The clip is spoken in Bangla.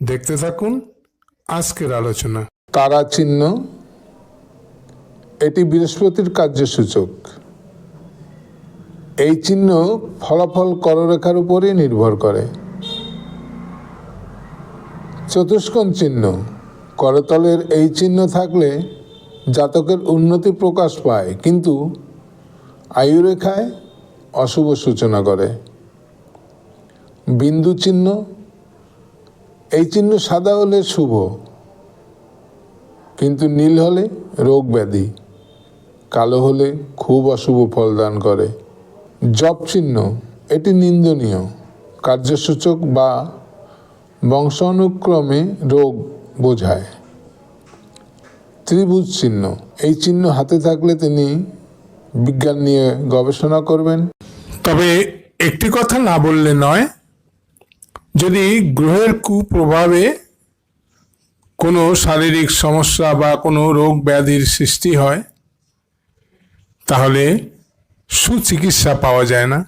দেখতে থাকুন আজকের আলোচনা। তারা চিহ্ন এটি বৃহস্পতির কার্যসূচক। এই চিহ্ন ফলাফল কররেখার উপরই নির্ভর করে। চতুষ্কোণ চিহ্ন, করতলের এই চিহ্ন থাকলে জাতকের উন্নতি প্রকাশ পায়, কিন্তু আয়ুরেখায় অশুভ সূচনা করে। বিন্দু চিহ্ন এই চিহ্ন সাদা হলে শুভ, কিন্তু নীল হলে রোগ ব্যাধি, কালো হলে খুব অশুভ ফল দান করে। জপ চিহ্ন, এটি নিন্দনীয়। কার্যসূচক বা বংশানুক্রমে রোগ বোঝায়। ত্রিভুজ চিহ্ন, এই চিহ্ন হাতে থাকলে তিনি বিজ্ঞান নিয়ে গবেষণা করবেন। তবে একটি কথা না বললে নয় যদি গ্রহের কুপ্রভাবে কোনো শারীরিক সমস্যা বা কোনো রোগ ব্যাধির সৃষ্টি হয়, তাহলে সুচিকিৎসা পাওয়া যায় না।